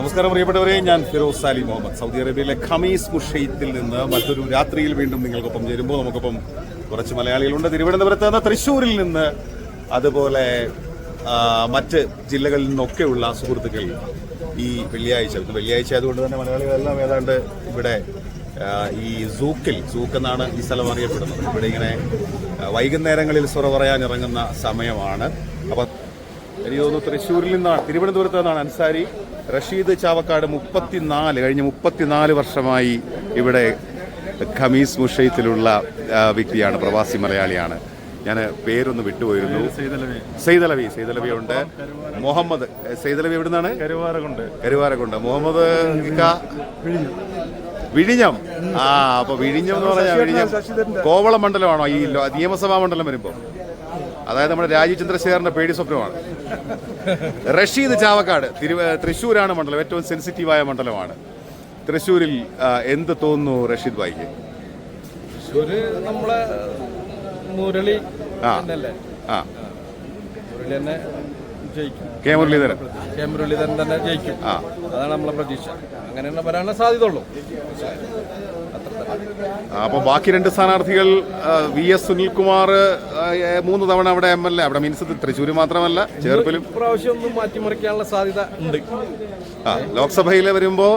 നമസ്കാരം പ്രിയപ്പെട്ടവരെ. ഞാൻ ഫിറോസ് സാലി മുഹമ്മദ്. സൗദി അറേബ്യയിലെ ഖമീസ് മുഷെയ്ത്തിൽ നിന്ന് മറ്റൊരു രാത്രിയിൽ വീണ്ടും നിങ്ങൾക്കൊപ്പം ചേരുമ്പോൾ നമുക്കൊപ്പം കുറച്ച് മലയാളികളുണ്ട്. തിരുവനന്തപുരത്ത് നിന്ന് തൃശ്ശൂരിൽ നിന്ന് അതുപോലെ മറ്റ് ജില്ലകളിൽ നിന്നൊക്കെയുള്ള സുഹൃത്തുക്കൾ ഈ വെള്ളിയാഴ്ച ഇന്ന് വെള്ളിയാഴ്ച ആയതുകൊണ്ട് തന്നെ മലയാളികളെല്ലാം ഏതാണ്ട് ഇവിടെ ഈ സൂക്കിൽ സൂക്ക് എന്നാണ് ഈ സ്ഥലം അറിയപ്പെടുന്നത്. ഇവിടെ ഇങ്ങനെ വൈകുന്നേരങ്ങളിൽ സുറ പറയാൻ ഇറങ്ങുന്ന സമയമാണ്. അപ്പം എനിക്ക് തോന്നുന്നു തൃശ്ശൂരിൽ നിന്നാണ് തിരുവനന്തപുരത്ത് നിന്നാണ് അൻസാരി. റഷീദ് ചാവക്കാട് മുപ്പത്തിനാല് കഴിഞ്ഞ മുപ്പത്തിനാല് വർഷമായി ഇവിടെ ഖമീസ് മുഷയത്തിലുള്ള വ്യക്തിയാണ് പ്രവാസി മലയാളിയാണ്. ഞാൻ പേരൊന്ന് വിട്ടുപോയിരുന്നു. സെയ്തലവി. സെയ്തലവി ഉണ്ട്. മുഹമ്മദ് സെയ്തലവി എവിടെ നിന്നാണ് കരുവാരകുണ്ട്. മുഹമ്മദ് വിഴിഞ്ഞം. ആ അപ്പൊ വിഴിഞ്ഞം എന്ന് പറഞ്ഞാൽ വിഴിഞ്ഞം. കോവളം മണ്ഡലമാണോ? ഈ നിയമസഭാ മണ്ഡലം വരുമ്പോ. അതായത് നമ്മുടെ രാജീവ് പേടി സ്വപ്നമാണ്. റഷീദ് ചാവക്കാട് തിരു തൃശ്ശൂരാണ് മണ്ഡലം ഏറ്റവും സെൻസിറ്റീവായ മണ്ഡലമാണ്. തൃശ്ശൂരിൽ എന്ത് തോന്നുന്നു റഷീദ് ഭായിക്ക്? തൃശ്ശൂര് നമ്മളെ മുരളി ആ. ആ. മുരളി തന്നെ ജയിക്കും. കെ മുരളീധരൻ. കെ മുരളീധരൻ തന്നെ ജയിക്കും. ആ. അതാണ് നമ്മളെ പ്രതീക്ഷ. അങ്ങനെ തന്നെ വരാനുള്ള സാധ്യതയുള്ളൂ. അപ്പൊ ബാക്കി രണ്ട് സ്ഥാനാർത്ഥികൾ വി എസ് സുനിൽകുമാർ മൂന്ന് തവണ അവിടെ എം എൽ എ അവിടെ മീൻസ് തൃശ്ശൂർ മാത്രമല്ല ചേർപ്പിലും. പ്രാവശ്യം ഒന്നും മാറ്റിമറിക്കാനുള്ള സാധ്യത ഉണ്ട്. ആ ലോക്സഭയിൽ വരുമ്പോ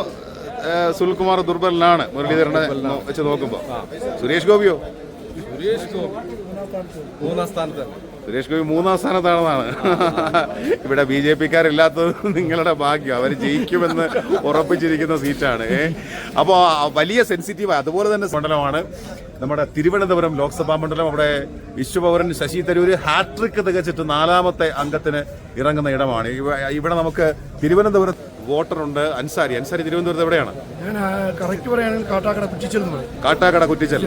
സുൽകുമാർ സുനിൽകുമാർ ദുർബലനാണ്. മുരളീധരനെ വെച്ച് നോക്കുമ്പോ. സുരേഷ് ഗോപിയോ? സുരേഷ് ഗോപി. മൂന്നാം സ്ഥാനത്ത്. സുരേഷ് ഗോപി മൂന്നാം സ്ഥാനത്താണെന്നാണ്. ഇവിടെ ബി ജെ പിക്കാരില്ലാത്തത് നിങ്ങളുടെ ഭാഗ്യം. അവർ ജയിക്കുമെന്ന് ഉറപ്പിച്ചിരിക്കുന്ന സീറ്റാണ് അപ്പോൾ വലിയ സെൻസിറ്റീവ് അതുപോലെ തന്നെ മണ്ഡലമാണ്. നമ്മുടെ തിരുവനന്തപുരം ലോക്സഭാ മണ്ഡലം അവിടെ വിശ്വപൗരൻ ശശി തരൂര് ഹാട്രിക്ക് തികച്ചിട്ട് നാലാമത്തെ അംഗത്തിന് ഇറങ്ങുന്ന ഇടമാണ്. ഇവിടെ നമുക്ക് തിരുവനന്തപുരം വോട്ടറുണ്ട് അൻസാരി. അൻസാരി തിരുവനന്തപുരത്ത് എവിടെയാണ്? കാട്ടാക്കട കുറ്റിച്ചൽ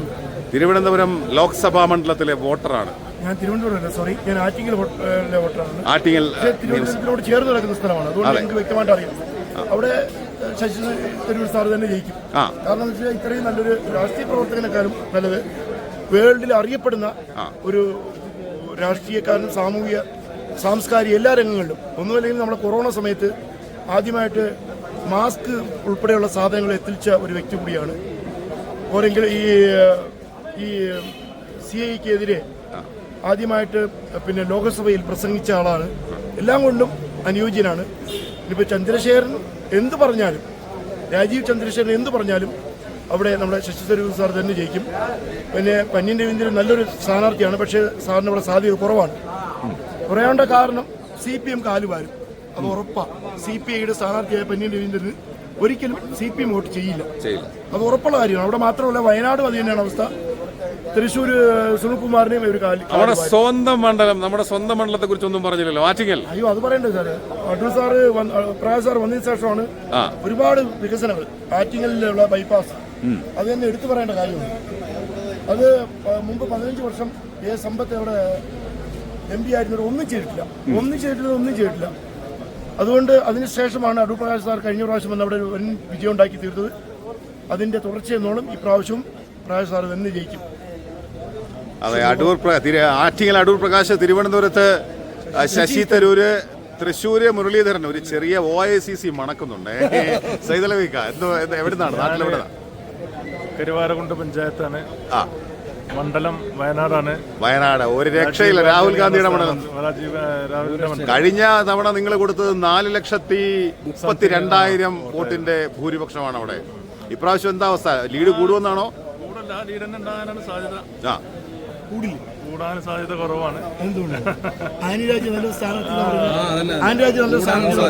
തിരുവനന്തപുരം ലോക്സഭാ മണ്ഡലത്തിലെ വോട്ടറാണ്. ഞാൻ തിരുവനന്തപുരം സോറി ഞാൻ ആറ്റിങ്ങൽ വോട്ടറാണ്. ആറ്റിങ്ങൽ തിരുവനന്തപുരത്തിനോട് ചേർന്ന് നടക്കുന്ന സ്ഥലമാണ്. അതുകൊണ്ട് എനിക്ക് വ്യക്തമായിട്ട് അറിയാം. അവിടെ ശശി തരൂർ സാർ തന്നെ ജയിക്കും. കാരണം എന്ന് വെച്ചാൽ ഇത്രയും നല്ലൊരു രാഷ്ട്രീയ പ്രവർത്തകനെക്കാളും നല്ലത് വേൾഡിൽ അറിയപ്പെടുന്ന ഒരു രാഷ്ട്രീയക്കാരനും സാമൂഹിക സാംസ്കാരിക എല്ലാ രംഗങ്ങളിലും. ഒന്നുമല്ലെങ്കിൽ നമ്മുടെ കൊറോണ സമയത്ത് ആദ്യമായിട്ട് മാസ്ക് ഉൾപ്പെടെയുള്ള സാധനങ്ങൾ എത്തിച്ച ഒരു വ്യക്തി കൂടിയാണ്. ഓരെങ്കിൽ ഈ ഈ സി ഐക്കെതിരെ ആദ്യമായിട്ട് പിന്നെ ലോകസഭയിൽ പ്രസംഗിച്ച ആളാണ്. എല്ലാം കൊണ്ടും അനുയോജ്യനാണ്. ഇനിയിപ്പോൾ ചന്ദ്രശേഖരൻ എന്ത് പറഞ്ഞാലും രാജീവ് ചന്ദ്രശേഖരൻ എന്ത് പറഞ്ഞാലും അവിടെ നമ്മുടെ ശശി തരൂർ സാർ തന്നെ ജയിക്കും. പിന്നെ പന്യൻ രവീന്ദ്രൻ നല്ലൊരു സ്ഥാനാർത്ഥിയാണ് പക്ഷേ സാറിന് ഇവിടെ സാധ്യത കുറവാണ്. കുറയാണ്ട കാരണം സി പി എം കാലുവാരും അത് ഉറപ്പാണ് സി പി ഐയുടെ സ്ഥാനാർത്ഥിയായ പന്യൻ രവീന്ദ്രന് ഒരിക്കലും സി പി എം വോട്ട് ചെയ്യില്ല. ചെയ്യില്ല. അത് ഉറപ്പുള്ള കാര്യമാണ്. അവിടെ മാത്രമല്ല വയനാടും അത് തന്നെയാണ് അവസ്ഥ. തൃശ്ശൂർ സുനിൽകുമാറിനെയും ഒരു കാലി നമ്മുടെ സ്വന്തം മണ്ഡലം നമ്മുടെ സ്വന്തം മണ്ഡലത്തെ കുറിച്ച് ഒന്നും പറഞ്ഞില്ലല്ലോ. ആറ്റിങ്ങൽ അയ്യോ അത് പറയണ്ടേ sir? Adoor sir Prakash sir വന്നതിന് ശേഷമാണ് ഒരുപാട് വികസനങ്ങൾ. ആറ്റിങ്ങലിലുള്ള ബൈപ്പാസ് അത് തന്നെ എടുത്തു പറയേണ്ട കാര്യമാണ് അത് മുമ്പ് പതിനഞ്ച് വർഷം ഏ സമ്പത്ത് അവിടെ എം പി ആയിരുന്നവർ ഒന്നും ചെയ്തിട്ടില്ല. ഒന്നും ചെയ്തിട്ടില്ല ഒന്നും ചെയ്തിട്ടില്ല. അതുകൊണ്ട് അതിനുശേഷമാണ് അടൂർ പ്രകാശ് സാർ കഴിഞ്ഞ പ്രാവശ്യം വന്ന് അവിടെ ഒരു വൻ വിജയം ഉണ്ടാക്കി തീർത്തത്. അതിന്റെ തുടർച്ചയെന്നോളം ഈ പ്രാവശ്യവും പ്രകാശ് സാർ തന്നെ ജയിക്കും. അതെ അടൂർ ആറ്റിങ്ങൽ അടൂർ പ്രകാശ് തിരുവനന്തപുരത്ത് ശശി തരൂര്. തൃശ്ശൂര് മുരളീധരൻ ഒരു ചെറിയ ഒ ഐ സി സി മണക്കുന്നുണ്ട്. സൈതലവിക്ക എന്തോ എവിടുന്നാണ്? നാട്ടിലെവിടെ കരുവാരകുണ്ട് പഞ്ചായത്താണ്. ആ. മണ്ഡലം വയനാടാണ്. വയനാട് ഒരു രക്ഷയില്ല. രാഹുൽ ഗാന്ധിയുടെ മണ്ഡലം. കഴിഞ്ഞ തവണ നിങ്ങൾ കൊടുത്തത് നാല് ലക്ഷത്തി മുപ്പത്തി രണ്ടായിരം വോട്ടിന്റെ ഭൂരിപക്ഷമാണ് അവിടെ. ഇപ്രാവശ്യം എന്താ അവസ്ഥ? ലീഡ് കൂടുമെന്നാണോ? കൂടല്ല. ലീഡ് തന്നെ സാധ്യത. ആ. കൂടില്ല. കൂടാൻ സാധ്യത കുറവാണ്. എന്തുകൊണ്ട്? ആനിരാജ് നല്ല സ്ഥാനത്ത് ആനിരാജ് നല്ല സ്ഥാനത്ത്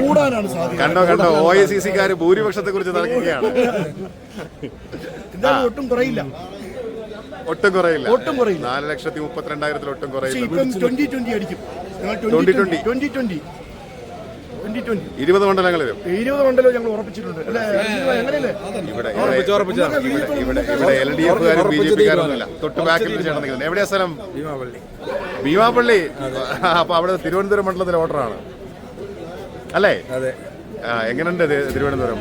കൂടാനാണ് സാധ്യത. കണ്ടോ കണ്ടോ? ഒ സി സിക്കാര് ഭൂരിപക്ഷത്തെ കുറിച്ച് നടക്കുകയാണ് എന്തായാലും ഒട്ടും കുറയില്ല. ഒട്ടും കുറയില്ല. ഒട്ടും കുറയില്ല. നാല് ലക്ഷത്തി മുപ്പത്തിരണ്ടായിരത്തിൽ ഒട്ടും കുറയില്ല ട്വന്റി ട്വന്റി അടിക്കും. ഞങ്ങൾ 20-20. Twenty twenty twenty twenty twenty ഇരുപത് മണ്ഡലങ്ങളിലും ഇരുപത് മണ്ഡലവും ഞങ്ങൾ ഉറപ്പിച്ചിട്ടുണ്ട്. ഇവിടെ ഇവിടെ ഇവിടെ ഇവിടെ എൽ ഡി എഫുകാരും ബി ജെ പിക്കാരൊന്നുമില്ല തൊട്ട് ബാക്കിൽ ചേട്ടൻ എവിടെയാ സ്ഥലം? ഭീമാപ്പള്ളി അപ്പൊ അവിടെ തിരുവനന്തപുരം മണ്ഡലത്തിലെ വോട്ടറാണ്. അല്ലേ? അതെ. എങ്ങനെയുണ്ട് തിരുവനന്തപുരം?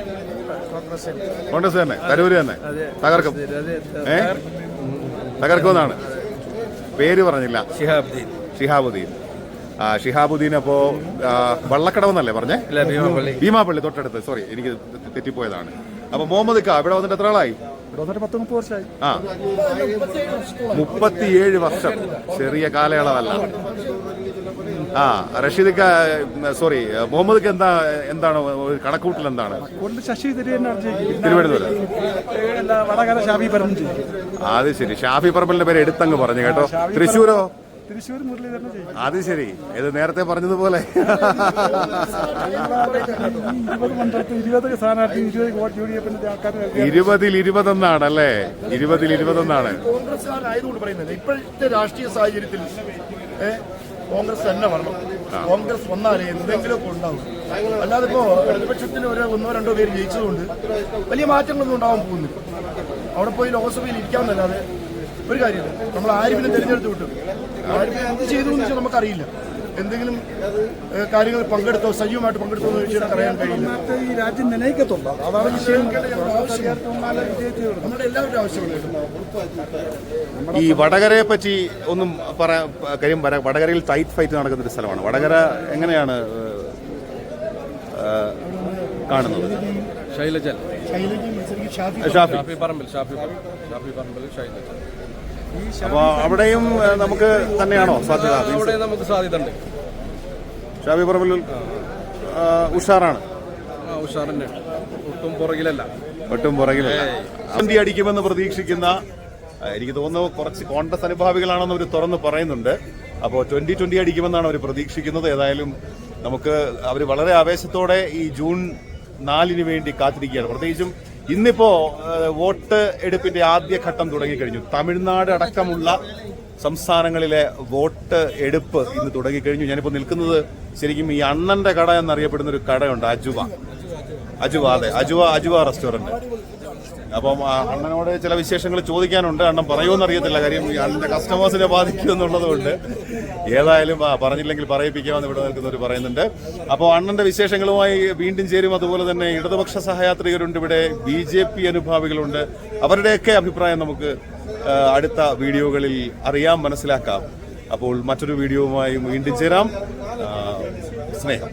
കോൺഗ്രസ് തന്നെ. തരൂര് തന്നെ. തകർക്കും. ഏ? തകർക്കുമെന്നാണ്. പേര് പറഞ്ഞില്ല. ഷിഹാബുദ്ദീൻ ഷിഹാബുദ്ദീൻ ഷിഹാബുദ്ദീൻ അപ്പോ വള്ളക്കടവ് വള്ളക്കടവെന്നല്ലേ പറഞ്ഞേ? ഭീമാപ്പള്ളി തൊട്ടടുത്ത്. സോറി എനിക്ക് തെറ്റിപ്പോയതാണ്. അപ്പൊ മുഹമ്മദ് ഖാ ഇവിടെ വന്നിട്ട് എത്ര ആളായി ആ. മുപ്പത്തിയേഴ് വർഷം. ചെറിയ കാലയളവല്ല. ആ റഷീദ് സോറി മുഹമ്മദ് എന്താ എന്താണ് ഒരു കണക്കൂട്ടൽ എന്താണ്? ശശി തിരുവനന്തപുരം. അത് ശരി. ഷാഫി പറമ്പലിന്റെ പേര് എടുത്തങ്ങ് പറഞ്ഞു കേട്ടോ. തൃശ്ശൂരോ? തൃശ്ശൂർ മുരളീധരനെ ജയിക്കും അത് ശരി. ഇത് നേരത്തെ പറഞ്ഞതുപോലെ. ഇരുപത് മണ്ഡലത്തിൽ ഇരുപത് സ്ഥാനാർത്ഥി ഇരുപത് വോട്ട് യു ഡി എഫിന്റെ ആൾക്കാർ ഇരുപതിൽ ഇരുപതിൽ ഇരുപതെന്നാണ്. കോൺഗ്രസ്സുകാരായതുകൊണ്ട് പറയുന്നത് ഇപ്പോഴത്തെ രാഷ്ട്രീയ സാഹചര്യത്തിൽ കോൺഗ്രസ് തന്നെ വരണം. കോൺഗ്രസ് വന്നാലേ എന്തെങ്കിലുമൊക്കെ ഉണ്ടാവും. അല്ലാതെ ഇപ്പോ പ്രതിപക്ഷത്തിന് ഒരു ഒന്നോ രണ്ടോ പേര് ജയിച്ചതുകൊണ്ട് വലിയ മാറ്റങ്ങളൊന്നും ഉണ്ടാവാൻ പോകുന്നില്ല. അവിടെ പോയി ലോക്സഭയിൽ ഇരിക്കാമെന്നല്ലാതെ ഒരു കാര്യമില്ല. നമ്മൾ ആരിഫിനെ തിരഞ്ഞെടുത്ത് വിട്ടു? ആരിഫിനെ എന്ത് ചെയ്തു എന്ന് വെച്ചാൽ നമുക്കറിയില്ല. എന്തെങ്കിലും കാര്യങ്ങൾ പങ്കെടുത്തോ സജീവമായിട്ട് പങ്കെടുത്തോ എന്ന് ചോദിച്ചാൽ അറിയാൻ കഴിയില്ല. ഈ രാജ്യം നിലനിൽക്കത്തുള്ളൂ അതാണ് വിഷയം. നമ്മുടെ എല്ലാവരുടെ ആവശ്യമുണ്ട്. ഈ വടകരയെ പറ്റി ഒന്നും പറയാൻ കാര്യം വടകരയിൽ ടൈറ്റ് ഫൈറ്റ് നടക്കുന്ന ഒരു സ്ഥലമാണ്. വടകര എങ്ങനെയാണ് കാണുന്നത്? ഷൈലജൽ ഷാഫി പറമ്പിൽ ഷാഫി പറമ്പിൽ ഷാഫി പറമ്പിൽ ശൈലജൻ അവിടെയും നമുക്ക് തന്നെയാണോ സാധ്യത? അവിടെ നമുക്ക് സാധ്യത ഉണ്ട് ഷാബി പറമ്പിൽ ഉഷാറാണ്. ഉഷാറിന്റെ ഒട്ടും പുറകിലല്ല. ഒട്ടും പുറകിലല്ല. അന്തി അടിക്കുമെന്ന് പ്രതീക്ഷിക്കുന്ന എനിക്ക് തോന്നുന്നു കുറച്ച് കോൺഗ്രസ് അനുഭാവികളാണെന്ന് അവർ തുറന്ന് പറയുന്നുണ്ട്. അപ്പോൾ ട്വന്റി ട്വന്റി അടിക്കുമെന്നാണ് അവർ പ്രതീക്ഷിക്കുന്നത്. ഏതായാലും നമുക്ക് അവർ വളരെ ആവേശത്തോടെ ഈ ജൂൺ നാലിന് വേണ്ടി കാത്തിരിക്കുകയാണ്. പ്രത്യേകിച്ചും ഇന്നിപ്പോ വോട്ട് എടുപ്പിന്റെ ആദ്യ ഘട്ടം തുടങ്ങിക്കഴിഞ്ഞു. തമിഴ്നാട് അടക്കമുള്ള സംസ്ഥാനങ്ങളിലെ വോട്ട് എടുപ്പ് ഇന്ന് തുടങ്ങിക്കഴിഞ്ഞു. ഞാനിപ്പോൾ നിൽക്കുന്നത് ശരിക്കും ഈ അണ്ണന്റെ കട എന്നറിയപ്പെടുന്ന ഒരു കടയുണ്ട് അജുവ. അജുവ അതെ. അജുവ അജുവ റെസ്റ്റോറന്റ്. അപ്പം അണ്ണനോട് ചില വിശേഷങ്ങൾ ചോദിക്കാനുണ്ട്. അണ്ണൻ പറയുമെന്ന് അറിയത്തില്ല. കാര്യം അണ്ണന്റെ കസ്റ്റമേഴ്സിനെ ബാധിക്കും എന്നുള്ളത് കൊണ്ട് ഏതായാലും പറഞ്ഞില്ലെങ്കിൽ പറയിപ്പിക്കാമെന്ന് ഇവിടെ നിൽക്കുന്നവർ പറയുന്നുണ്ട്. അപ്പോൾ അണ്ണന്റെ വിശേഷങ്ങളുമായി വീണ്ടും ചേരും. അതുപോലെ തന്നെ ഇടതുപക്ഷ സഹയാത്രികരുണ്ട് ഇവിടെ. ബി ജെ പി അനുഭാവികളുണ്ട്. അവരുടെയൊക്കെ അഭിപ്രായം നമുക്ക് അടുത്ത വീഡിയോകളിൽ അറിയാം മനസ്സിലാക്കാം. അപ്പോൾ മറ്റൊരു വീഡിയോവുമായി വീണ്ടും ചേരാം. സ്നേഹം.